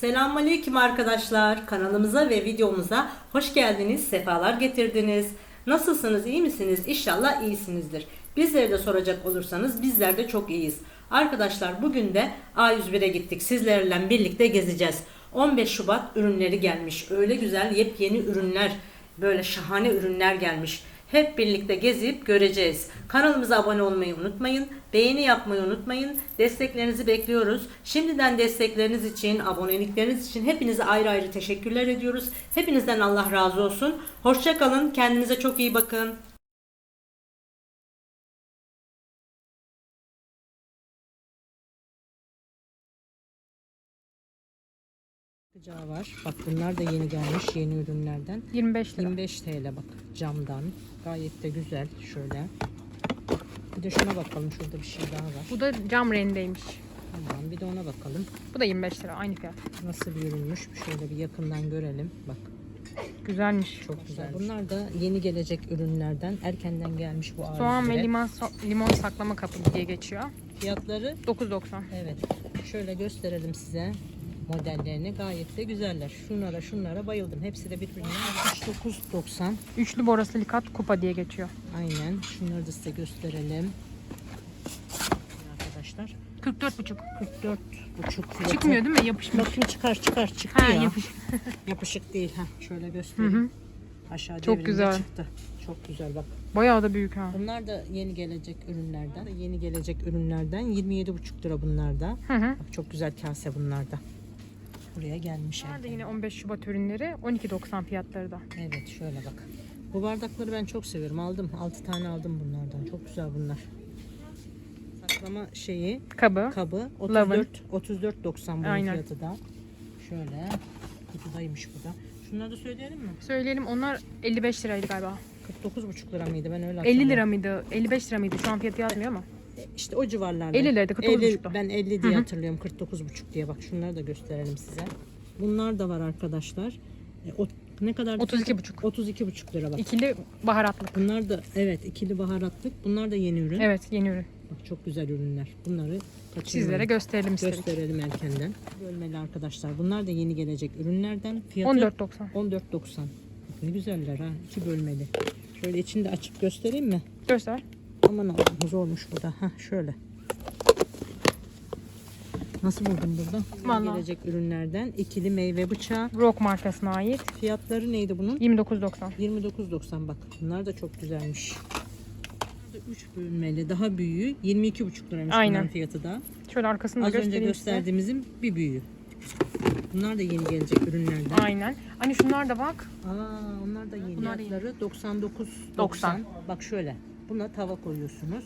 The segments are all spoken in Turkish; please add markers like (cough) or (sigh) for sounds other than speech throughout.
Selamünaleyküm arkadaşlar. Kanalımıza ve videomuza hoş geldiniz, sefalar getirdiniz. Nasılsınız, iyi misiniz? İnşallah iyisinizdir. Bizleri de soracak olursanız bizler de çok iyiyiz. Arkadaşlar bugün de A101'e gittik. Sizlerle birlikte gezeceğiz. 15 Şubat ürünleri gelmiş. Öyle güzel yepyeni ürünler, böyle şahane ürünler gelmiş. Hep birlikte gezip göreceğiz. Kanalımıza abone olmayı unutmayın. Beğeni yapmayı unutmayın. Desteklerinizi bekliyoruz. Şimdiden destekleriniz için, abonelikleriniz için hepinize ayrı ayrı teşekkürler ediyoruz. Hepinizden Allah razı olsun. Hoşçakalın. Kendinize çok iyi bakın. Sıcağı var. Bak bunlar da yeni gelmiş yeni ürünlerden. 25 lira. 25 TL bak camdan. Gayet de güzel şöyle. Bir de şuna bakalım şurada bir şey daha var. Bu da cam rendeymiş. Tamam bir de ona bakalım. Bu da 25 lira aynı fiyat. Nasıl bir ürünmüş şöyle bir yakından görelim. Bak Güzelmiş. çok güzel. Bunlar da yeni gelecek ürünlerden erkenden gelmiş bu Soğan ve A101'e. limon, limon saklama kapı diye geçiyor. Fiyatları 9.90. evet şöyle gösterelim size modellerini gayet de güzeller. Şunlara şunlara bayıldım. Hepsi de birbirine 69.90. Üçlü borosilikat kupa diye geçiyor. Aynen. Şunları da size gösterelim. Arkadaşlar 44,5. 44 buçuk fiyatı. Çıkmıyor değil mi? Yapışmış. Bakayım çıkar çıkar çıktı Ha ya. yapış. (laughs) Yapışık değil ha. Şöyle Hı göstereyim. hı. Aşağı Çok güzel. çıktı. Çok güzel bak. Bayağı da büyük ha. Bunlar da yeni gelecek ürünlerden. Yeni gelecek ürünlerden 27,5 lira bunlar da. Hı hı. Bak çok güzel kase bunlar da. Buraya gelmiş. Bunlar da yine 15 Şubat ürünleri. 12.90 fiyatları da. Evet şöyle bak. Bu bardakları ben çok seviyorum. Aldım. 6 tane aldım bunlardan. Çok güzel bunlar. Saklama şeyi Kabı. kabı Lavın. 34 34.90 bunun Aynen. fiyatı da. Şöyle kutudaymış bu da. Şunları da söyleyelim mi? Söyleyelim onlar 55 liraydı galiba. 49,5 lira mıydı ben öyle 50 hatırlıyorum. lira mıydı? 55 lira mıydı? Şu an fiyatı yazmıyor ama. İşte o civarlarda. 50 liraydı, 49,5'tu. Ben 50 diye hatırlıyorum 49,5 diye bak şunları da gösterelim size. Bunlar da var arkadaşlar. E, o, ne kadar? 32,5. 32,5 lira bak. İkili baharatlık. Bunlar da evet ikili baharatlık. Bunlar da yeni ürün. Evet yeni ürün. Bak çok güzel ürünler. Bunları kaçırmayın. Sizlere gösterelim istedik. gösterelim erkenden. Bölmeli arkadaşlar. Bunlar da yeni gelecek ürünlerden. Fiyatı 14.90. 14.90. Bak Ne güzeller ha. İki bölmeli. Şöyle içini de açıp göstereyim mi? Göster. Aman Allah'ım zormuş bu da. Ha şöyle. Nasıl buldun burada? Vallahi. Gelecek ürünlerden ikili meyve bıçağı. Rock markasına ait. Fiyatları neydi bunun? 29.90. 29.90 bak. Bunlar da çok güzelmiş. 3 bölmeli daha büyüğü 22,5 liraymış Aynen. bunların fiyatı da. Şöyle arkasını Az önce göstereyim size. gösterdiğimizin bir büyüğü. Bunlar da yeni gelecek ürünlerden. Aynen. Hani şunlar da bak. Aa, onlar da yeni. Bunlar da yeni. Fiyatları 99 90. Bak şöyle. Buna tava koyuyorsunuz.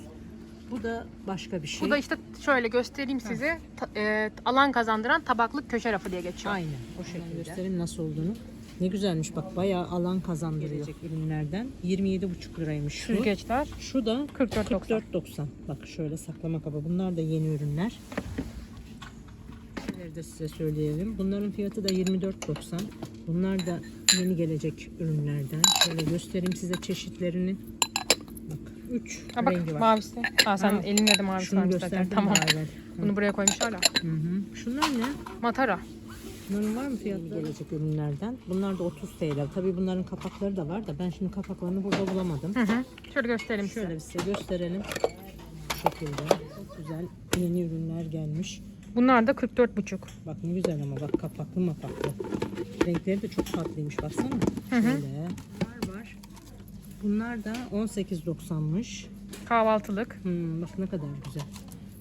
Bu da başka bir şey. Bu da işte şöyle göstereyim size. Ta- e, alan kazandıran tabaklık köşe rafı diye geçiyor. Aynen. O şekilde. Göstereyim nasıl olduğunu. Ne güzelmiş bak bayağı alan kazandırıyor. Gelecek ürünlerden 27,5 liraymış şu. Süzgeçler Şu da 44.90. 44.90. Bak şöyle saklama kabı. Bunlar da yeni ürünler. Bunları da size söyleyelim. Bunların fiyatı da 24.90. Bunlar da yeni gelecek ürünlerden. Şöyle göstereyim size çeşitlerini. 3 Ha bak rengi var. mavisi. Ha sen Ha, elinle de mavisi Şunu zaten. Tamam. evvel. Bunu buraya koymuşlar ya. Hı hı. Şunlar ne? Matara. Bunların var mı fiyatları? Gelecek ürünlerden. Bunlar da 30 TL. Tabii bunların kapakları da var da ben şimdi kapaklarını burada bulamadım. Hı hı. Şöyle göstereyim size. Şöyle bir size gösterelim. Bu şekilde. Çok güzel yeni ürünler gelmiş. Bunlar da 44,5. Bak ne güzel ama bak kapaklı mapaklı. Renkleri de çok tatlıymış baksana. Hı hı. Şöyle. Bunlar. Bunlar da 18.90'mış. Kahvaltılık. Hmm, bak ne kadar güzel.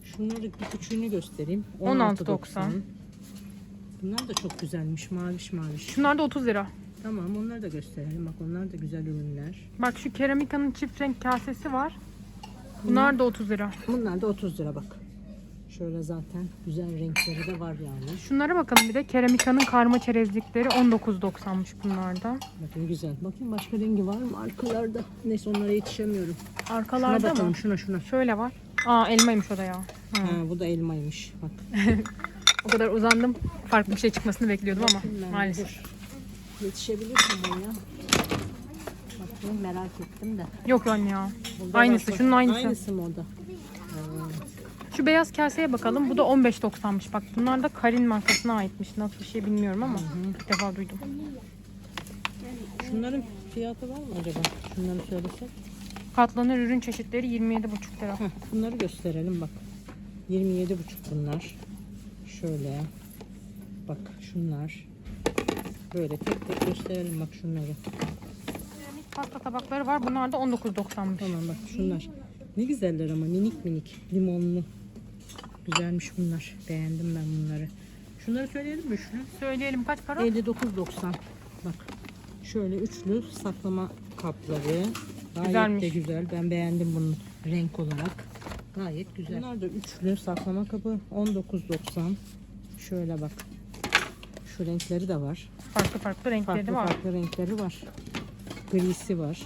Şunları bir küçüğünü göstereyim. 16.90. Bunlar da çok güzelmiş. Maviş maviş. Şunlar da 30 lira. Tamam onları da gösterelim. Bak onlar da güzel ürünler. Bak şu keramikanın çift renk kasesi var. Bunlar da 30 lira. Bunlar da 30 lira bak. Şöyle zaten güzel renkleri de var yani. Şunlara bakalım bir de. Keramikanın karma çerezlikleri 19.90'mış bunlarda. Bakın güzel. Bakayım başka rengi var mı arkalarda? Neyse onlara yetişemiyorum. Şuna Arkalarda bakalım mı? şuna şuna. Şöyle var. Aa elmaymış o da ya. Hı. Ha, bu da elmaymış. Bak. (laughs) O kadar uzandım. Farklı bir şey çıkmasını bekliyordum ama ben maalesef. dur. Yetişebilirsin ben ya. Bakayım merak ettim de. Yok anne ya. Bunda Aynısı, şunun aynısı. Aynısı mı o da? Şu beyaz kaseye bakalım. Bu da 15.90'mış. Bak bunlar da Karin markasına aitmiş. Nasıl bir şey bilmiyorum ama ilk defa duydum. Şunların fiyatı var mı acaba? Şunları söylesek. Katlanır ürün çeşitleri 27,5 lira. Heh, bunları gösterelim bak. 27,5 bunlar. Şöyle. Bak şunlar. Böyle tek tek gösterelim bak şunları. Pasta tabakları var. Bunlar da 19.90'mış. Tamam bak şunlar. Ne güzeller ama minik minik. Limonlu. Güzelmiş bunlar. Beğendim ben bunları. Şunları söyleyelim mi üçlü? Söyleyelim kaç para? 59.90. Bak. Şöyle üçlü saklama kapları. Gayet Güzelmiş. de güzel. Ben beğendim bunun renk olarak. Gayet güzel. Bunlar da üçlü saklama kabı 19.90. Şöyle bak. Şu renkleri de var. Farklı farklı renkleri Farklı de var. farklı renkleri var. Grisi var.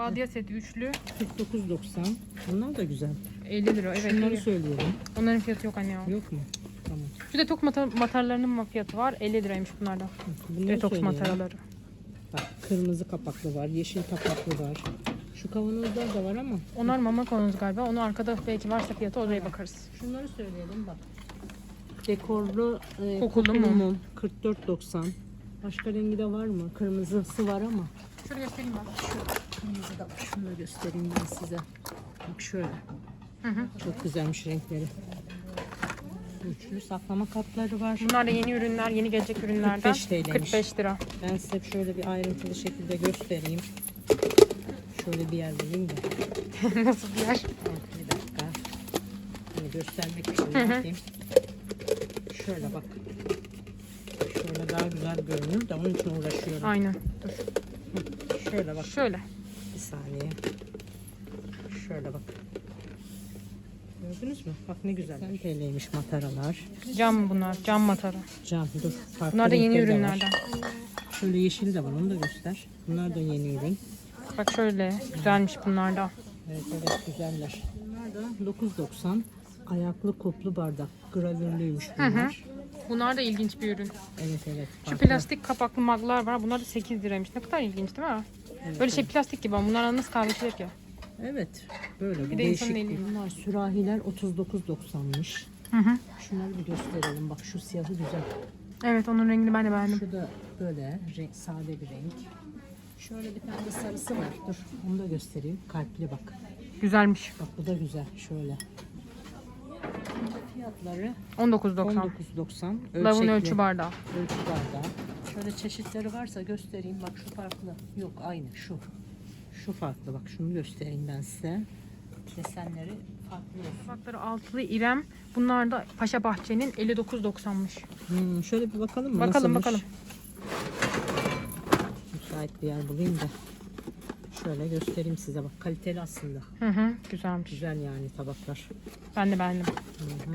Badya seti üçlü 49.90. Bunlar da güzel. 50 lira. Evet. Şunları iyi. söyleyelim. Onların fiyatı yok anne ya. Yok mu? Tamam. Şu detoks mata- matarlarının fiyatı var. 50 liraymış bunlarda. Bunları Detoks söyleyelim. mataraları. Bak kırmızı kapaklı var, yeşil kapaklı var. Şu kavanozlar da var ama Onlar mama konusu galiba. Onu arkada belki varsa fiyatı oraya bakarız. şunları söyleyelim bak. Dekorlu e, Kokulu mum. mum 44.90. Başka rengi de var mı? Kırmızısı var ama. Şöyle göstereyim ben. Kırmızı da. Şunu da göstereyim ben size. Bak şöyle. Hı hı. Çok güzelmiş renkleri. Üçlü saklama kapları var. Bunlar da yeni ürünler, yeni gelecek ürünlerden. 45 TL'ymiş. 45 lira. Ben size şöyle bir ayrıntılı şekilde göstereyim. Şöyle bir yer bulayım da. (laughs) Nasıl bir yer? Bir dakika. Hani göstermek için yapayım. Şöyle bak. Şöyle daha güzel görünür de onun için uğraşıyorum. Aynen. Dur. Şöyle bak. Şöyle. Saniye. Şöyle bak. Gördünüz mü? Bak ne güzel. 10 TL'ymiş mataralar. Cam bunlar. Cam matara. Cam dur. Farklı Bunlar da yeni ürünlerden. Şöyle yeşil de var onu da göster. Bunlar da yeni ürün. Bak şöyle. Güzelmiş bunlar da. Evet evet güzeller. Bunlar da 9.90. Ayaklı koplu bardak. Gravürlüymüş bunlar. Bunlar da ilginç bir ürün. Evet evet. Şu farklı. plastik kapaklı maglar var. Bunlar da 8 liraymış. Ne kadar ilginç değil mi? Böyle şey plastik gibi ama bunlar nasıl kahve içilir ki? Evet. Böyle Bir bir de insanın değişik. eli. Bunlar sürahiler 39.90'mış. Hı hı. Şunları bir gösterelim. Bak şu siyahı güzel. Evet onun rengini ben de beğendim. Şu da böyle renk, sade bir renk. Şöyle bir tane de sarısı var. Dur onu da göstereyim. Kalpli bak. Güzelmiş. Bak bu da güzel. Şöyle. Fiyatları 19.90. 19.90. Lavın Ölçekli. ölçü bardağı. Ölçü bardağı. Şöyle çeşitleri varsa göstereyim. Bak şu farklı. Yok aynı şu. Şu farklı. Bak şunu göstereyim ben size. Desenleri farklı olsun. Tabakları altılı İrem. Bunlar da Paşa Bahçe'nin 59.90'mış. Hmm, şöyle bir bakalım mı? Bakalım, Nasılmış? bakalım. Müsait bir yer bulayım da. Şöyle göstereyim size bak. Kaliteli aslında. Hı hı. Güzelmiş. Güzel yani tabaklar. Ben de beğendim. Hı hı.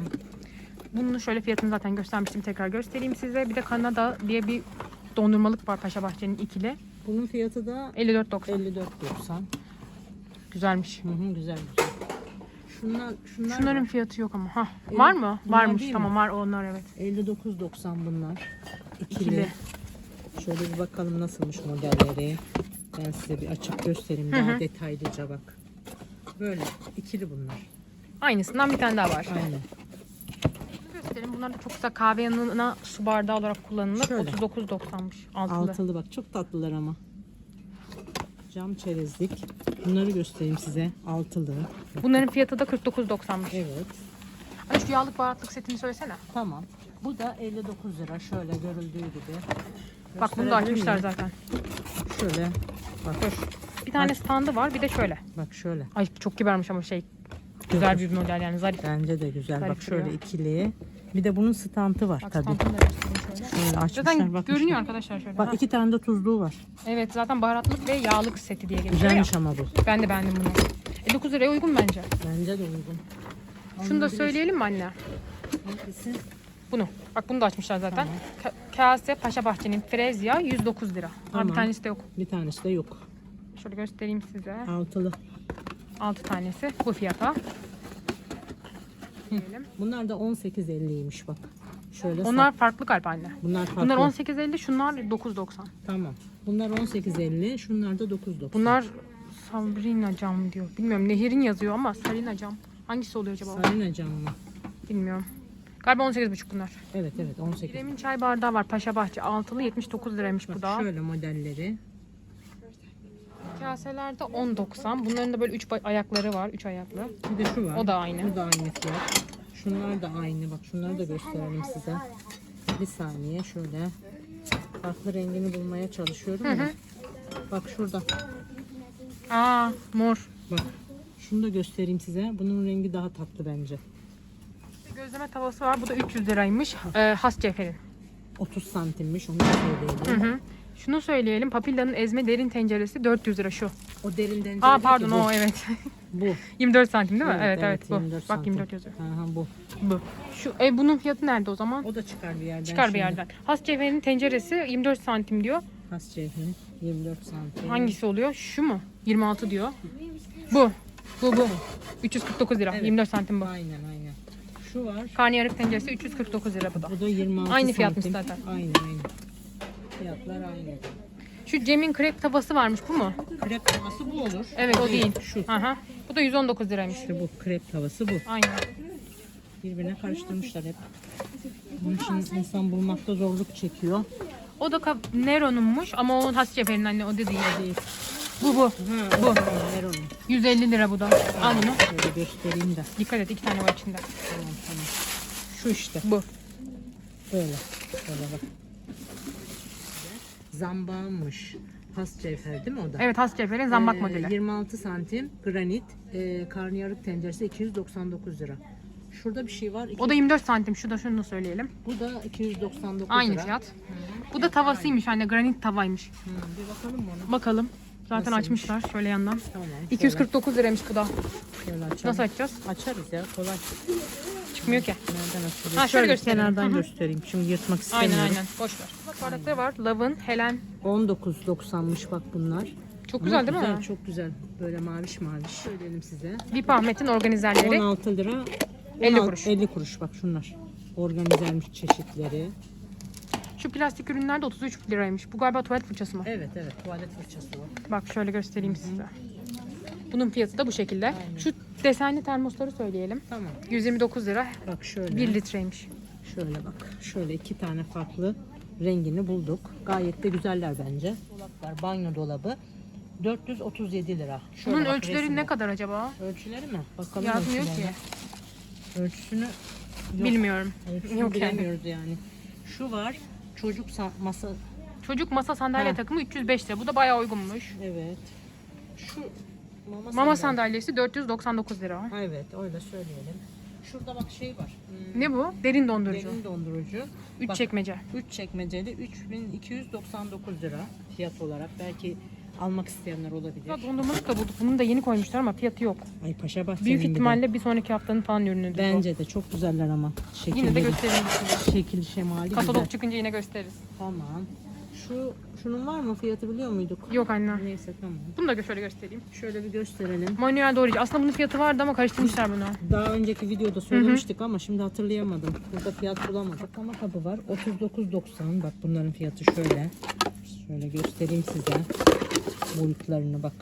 Bunun şöyle fiyatını zaten göstermiştim. Tekrar göstereyim size. Bir de Kanada diye bir dondurmalık var Paşa Bahçe'nin ikili. Bunun fiyatı da 54.90. 54.90. Güzelmiş. Hı hı, güzel güzel. Şunlar, şunlar Şunların var. fiyatı yok ama. Ha, Evet, var mı? bunlar Varmış. değil Tamam mi? var onlar evet. 59.90 bunlar. İkili. İkili. Şöyle bir bakalım nasılmış modelleri. Ben size bir açıp göstereyim daha detaylıca bak. Böyle ikili bunlar. Aynısından bir tane daha var. Aynen. Göstereyim. Bunlar da çok güzel kahve yanına su bardağı olarak kullanılır. Şöyle. 39.90'mış. Altılı. Altılı bak çok tatlılar ama. Cam çerezlik. Bunları göstereyim size. Altılı. Bunların fiyatı da 49.90'mış. Evet. Ay şu yağlık baharatlık setini söylesene. Tamam. Bu da 59 lira. Şöyle görüldüğü gibi. Bak bunu da açmışlar zaten. Şöyle. Bak, Bir tane standı var bir de şöyle. bak şöyle. Ay çok kibarmış ama şey. Güzel bir model yani zarif. Bence de güzel. Zarif Bak şöyle duruyor. ikili. Bir de bunun stantı var Bak tabii. standını da göstereyim şöyle. Şöyle açmışlar Zaten bakmışlar. görünüyor arkadaşlar şöyle. Bak Ha. iki tane de tuzluğu var. Evet zaten baharatlık ve yağlık seti diye geçiyor Güzelmiş ama bu. Ben de beğendim bunu. E 9 liraya uygun bence. Bence de uygun. Şunu da söyleyelim mi anne? Hangisi? Bunu. Bak bunu da açmışlar zaten. Ka- Kase Paşa Bahçe'nin Frezya 109 lira. Tamam. bir tanesi de yok. Bir tanesi de yok. Şöyle göstereyim size. Altılı. 6 tanesi bu fiyata. Diyelim. Bunlar da 18.50'ymiş bak. Şöyle Onlar sat- farklı galiba anne. bunlar farklı. Bunlar 18.50, şunlar 9.90. Tamam. Bunlar 18.50, şunlar da 9.90. Bunlar Sabrina cam diyor. Bilmiyorum Nehir'in yazıyor ama Sarina cam. Hangisi oluyor acaba? o? Salina cam mı? Bilmiyorum. Galiba 18,5 bunlar. Evet evet 18. İrem'in çay bardağı var Paşa Bahçe. Altılı 79 liraymış bu Bak da. şöyle modelleri. Kaselerde 10.90. Bunların da böyle 3 ayakları var. 3 ayaklı. Bir de şu var. O da aynı. Bu da aynı fiyat. Şunlar da aynı. Bak şunları da gösterelim size. Bir saniye şöyle. Farklı rengini bulmaya çalışıyorum. ama. Bak şurada. Aa mor. Bak. Şunu da göstereyim size. Bunun rengi daha tatlı bence. Gözleme tavası var. Bu da 300 liraymış. Ee, has cevherin. 30 santimmiş onu da söyleyelim. Hı hı. Şunu söyleyelim. Papilla'nın ezme derin tenceresi 400 lira şu. O derinden Aa pardon o evet. (laughs) Bu. 24 santim değil mi? Evet evet, bu. 24 Bak santim. 24 yazıyor. Aha, bu. Bu. Şu e, bunun fiyatı nerede o zaman? O da çıkar bir yerden. Çıkar bir şimdi. yerden. Has cevherin tenceresi 24 santim diyor. Has cevheri 24 santim. Hangisi oluyor? Şu mu? 26 diyor. Bu. Bu bu. 349 lira. Evet. 24 santim bu. Aynen aynen. Şu var. Karnıyarık tenceresi 349 lira bu da. Bu da 26 Aynı fiyatmış santim. zaten. Aynı aynı. Fiyatlar aynı. Şu Cem'in krep tavası varmış bu mu? Krep tavası bu olur. Evet o değil. Şu. Aha. Bu da 119 liraymış. İşte bu krep tavası bu. Aynen. Birbirine karıştırmışlar hep. Bunun için insan bulmakta zorluk çekiyor. O da Kab- Nero'nunmuş ama onun has cevherin anne o da değil. Değil. Bu bu. Ha, Bu. o, Ver onu. 150 lira bu da. Al bunu. Şöyle göstereyim de. Dikkat et iki tane var içinde. Tamam tamam. Şu işte. Bu. Böyle. Böyle bak. Zambağmış. Has cevher değil mi o da? Evet has cevherin zambak Ee, modeli. 26 santim granit e, karnıyarık tenceresi 299 lira. Şurada bir şey var. O da 24 santim. Şu da şunu söyleyelim. Bu da 299 Aynı lira. fiyat. Bu da tavasıymış anne. Granit tavaymış. Hı, bir bakalım mı ona? Bakalım. Zaten Nasılmış? açmışlar şöyle yandan. Tamam. 249 liraymış bu da. Şöyle, şöyle açalım. Nasıl açacağız? Açarız ya kolay. Çıkmıyor ki. Nereden açılıyor? Ha, şöyle gösterelim. kenardan Hı hı. göstereyim. Şimdi yırtmak istemiyorum. Aynen aynen. Boş ver. Bardakları var. Love'ın, Helen. 19.90'mış bak bunlar. Çok Ama güzel değil güzel, mi? Çok güzel. Böyle maviş maviş. Söyleyelim size. Vip Ahmet'in organizerleri. 16 lira. 50 16 kuruş. 50 kuruş bak şunlar. Organizermiş çeşitleri. Şu plastik ürünler de 33 liraymış. Bu galiba tuvalet fırçası mı? Evet evet tuvalet fırçası o. Bak şöyle göstereyim size. Bunun fiyatı da bu şekilde. Şu desenli termosları söyleyelim. Tamam. 129 lira. Bak şöyle. 1 litreymiş. Şöyle bak. Şöyle iki tane farklı rengini bulduk. Gayet de güzeller bence. Dolaplar, banyo dolabı. 437 lira. Şöyle Bunun bak ölçüleri resimde. ne kadar acaba? Ölçüleri mi? Bakalım Yazmıyor ki. ölçülerine. Ölçüsünü yok. Bilmiyorum. Ölçüsünü Yok yani. bilemiyoruz yani. Şu var. Çocuk sa- masa. Çocuk masa sandalye Ha. takımı 305 lira. Bu da bayağı uygunmuş. Evet. Şu mama, Mama sandalye. sandalyesi 499 lira. Ha, Evet öyle söyleyelim. Şurada bak şey var. Hmm, Ne bu? Derin dondurucu. Derin dondurucu. 3 Bak, çekmece. 3 çekmeceli 3299 lira fiyat olarak. Belki almak isteyenler olabilir. Ya dondurmalık da bulduk. Bunu da yeni koymuşlar ama fiyatı yok. Ay Paşa Bahçe'nin Büyük bir de. ihtimalle bir sonraki haftanın falan ürünüdür bu. Bence de çok güzeller ama. Şekilleri, Yine de gösterelim. Şekil şemali Katalog güzel. çıkınca yine gösteririz. Tamam. Şu şunun var mı fiyatı biliyor muyduk? Yok anne. Neyse tamam. Bunu da şöyle göstereyim. Şöyle bir gösterelim. Manuel doğrayıcı. Aslında bunun fiyatı vardı ama karıştırmışlar bunu. Daha önceki videoda söylemiştik ama şimdi hatırlayamadım. Burada fiyat bulamadık. Ama kabı var. 39.90. Bak bunların fiyatı şöyle. Şöyle göstereyim size. Boyutlarını bak.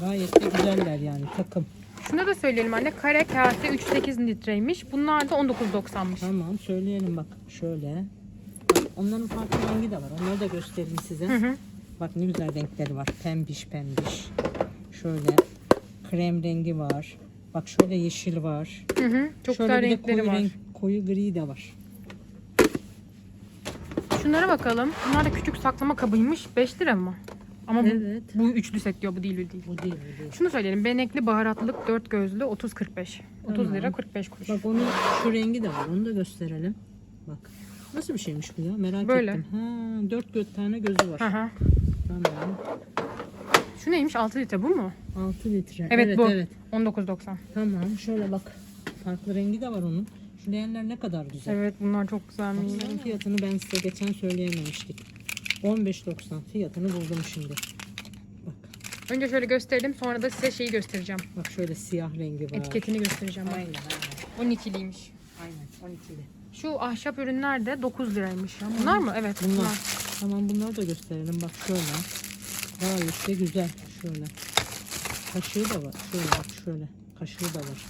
Gayet de güzeller yani takım. Şunu da söyleyelim anne. Kare kase 3.8 litreymiş. Bunlar da 19.90'mış. Tamam söyleyelim bak. Şöyle. Onların farklı rengi de var. Onları da göstereyim size. Hı hı. Bak ne güzel renkleri var. Pembiş pembiş. Şöyle krem rengi var. Bak şöyle yeşil var. Hı hı. Çok şöyle güzel bir de renkleri koyu var. renk, koyu gri de var. Şunlara bakalım. Bunlar da küçük saklama kabıymış. 5 lira mı? Ama bu, Evet. bu üçlü set diyor. Bu değil, bu değil. Bu değil, bu değil. Şunu söyleyelim. Benekli baharatlılık 4 gözlü 30.45. 30 Tamam. lira 45 kuruş. Bak onun şu rengi de var. Onu da gösterelim. Bak. Nasıl bir şeymiş bu ya? Merak Böyle. ettim. Ha, dört gö tane gözü var. Hı. Tamam. Şu neymiş? 6 litre bu mu? 6 litre. Evet, evet bu. Evet. 19.90. Tamam. Şöyle bak. Farklı rengi de var onun. Şu leğenler ne kadar güzel. Evet bunlar çok güzelmiş. Bunların fiyatını ben size geçen söyleyememiştik. 15.90 fiyatını buldum şimdi. Bak. Önce şöyle gösterelim sonra da size şeyi göstereceğim. Bak şöyle siyah rengi var. Etiketini göstereceğim. Aynen aynen. 12'liymiş. Aynen 12'li. Şu ahşap ürünler de 9 liraymış. ya. Bunlar mı? Evet Bunlar. bunlar. Tamam bunları da gösterelim. Bak şöyle. Gayet de güzel. Şöyle. Kaşığı da var. Şöyle bak şöyle. Kaşığı da var.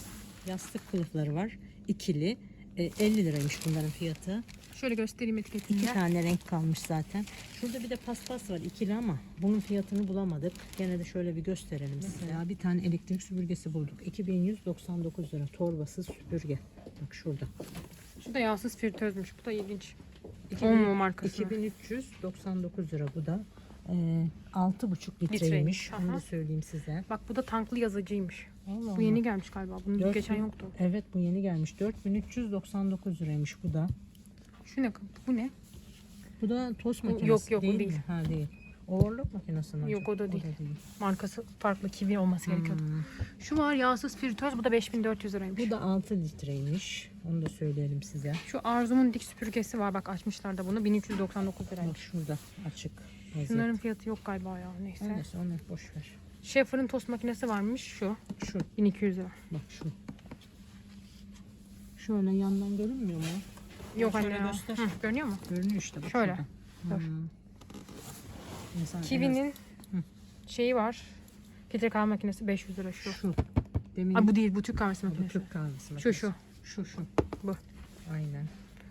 Yastık kılıfları var. İkili. E, 50 liraymış bunların fiyatı. Şöyle göstereyim İki etiketinde. tane renk kalmış zaten. Şurada bir de paspas var ikili ama bunun fiyatını bulamadık. Gene de şöyle bir gösterelim Mesela bir tane elektrik süpürgesi bulduk. 2199 lira torbasız süpürge. Bak şurada. Şu da yağsız fritözmüş. Bu da ilginç. 2000 Omo markası. 2399 lira bu da. Ee, 6,5 litreymiş. Onu da söyleyeyim size. Bak bu da tanklı yazıcıymış. Allah Bu yeni gelmiş galiba. Bunun Dört geçen bin- yoktu. Evet bu yeni gelmiş. 4399 liraymış bu da. Şu ne? Bu ne? Bu da tost makinesi yok, yok, o değil, değil. mi? Ha değil. Oğurluk makinesi mi? Yok, acaba? o da değil. Markası farklı kivi olması gerekiyordu. Hmm. Şu var yağsız fritöz. Bu da 5400 liraymış. Bu da 6 litreymiş. Onu da söyleyelim size. Şu Arzu'nun dik süpürgesi var. Bak açmışlar da bunu. 1399 Bak liraymış. şurada açık. vaziyet. Şunların fiyatı yok galiba ya. Neyse. Neyse onu boş ver. Schaefer'ın tost makinesi varmış. Şu. Şu 1200 lira. bak şu. Şöyle yandan görünmüyor mu? Yok anne ya. göster. Hı, görünüyor mu? Görünüyor işte bak Şöyle. Dur. Hmm. Kiwi'nin şeyi var. Filtre kahve makinesi 500 lira şu. şu. Demin Ay bu değil. Bu Türk kahvesi bu makinesi. Türk kahvesi. Makinesi. şu. Şu şu. Bu. Aynen.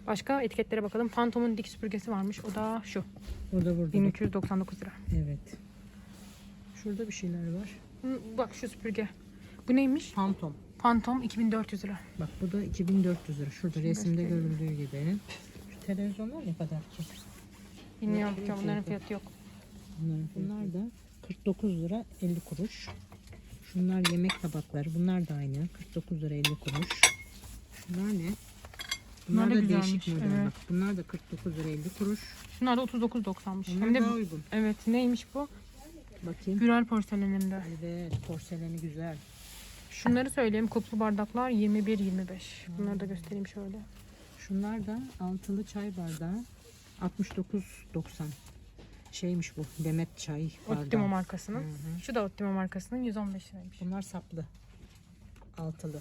Başka etiketlere bakalım. Phantom'un dik süpürgesi varmış. O da şu. Burada burada. bak. 1399 lira. Evet. Şurada bir şeyler var. Hı, Bak şu süpürge. Bu neymiş? Phantom. Phantom 2400 lira. Bak bu da 2400 lira. Şurada resimde görüldüğü gibi. Şu televizyonlar ne kadar ki? Bilmiyorum Bunların ki bunların fiyatı. fiyatı yok. Bunlar, bunlar da 49 lira 50 kuruş. Şunlar yemek tabakları. Bunlar da aynı. 49 lira 50 kuruş. Şunlar ne? Bunlar, Bunlar da da güzelmiş, değişik model evet. bak. Bunlar da 49 lira 50 kuruş. Şunlar da 39.90'mış. Bunlar Hem de daha uygun. evet neymiş bu? Bakayım. Gürel porseleninde. Evet porseleni güzel. Şunları söyleyeyim. Kuplu bardaklar 21-25. Bunları da göstereyim şöyle. Şunlar da altılı çay bardağı 69.90. Şeymiş bu Demet çay bardağı. Optimo markasının. Şu da Optimo markasının 115 liraymış. Bunlar saplı. Altılı.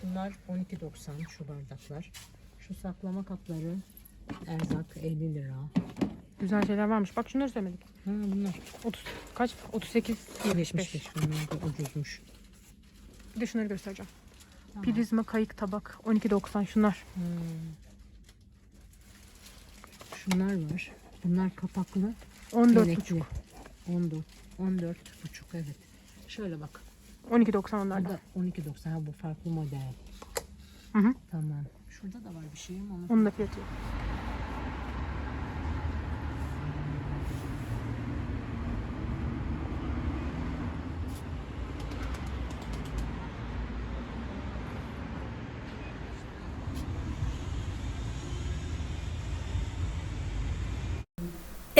Şunlar 12.90 şu bardaklar. Şu saklama kapları erzak 50 lira. Güzel şeyler varmış. Bak şunları söylemedik. Ha bunlar 30 kaç? 38 75. 75 bunlar da ucuzmuş. Bir de şunları göstereceğim. Tamam. Prizma kayık tabak 12.90 şunlar. Hmm. Şunlar var. Bunlar kapaklı. 14.5. Yelekli. 14. 14 buçuk evet. Şöyle bak. 12.90 Bu onlar da. da 12.90. Ha bu farklı model. Hı hı. Tamam. Şurada da var bir şey ama onu Onun da fiyatı yok.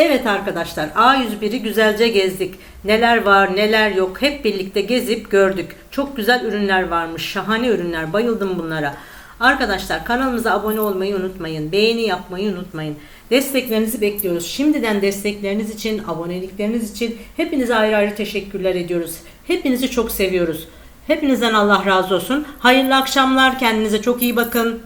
Evet arkadaşlar A101'i güzelce gezdik. Neler var neler yok hep birlikte gezip gördük. Çok güzel ürünler varmış. Şahane ürünler. Bayıldım bunlara. Arkadaşlar kanalımıza abone olmayı unutmayın. Beğeni yapmayı unutmayın. Desteklerinizi bekliyoruz. Şimdiden destekleriniz için, abonelikleriniz için hepinize ayrı ayrı teşekkürler ediyoruz. Hepinizi çok seviyoruz. Hepinizden Allah razı olsun. Hayırlı akşamlar. Kendinize çok iyi bakın.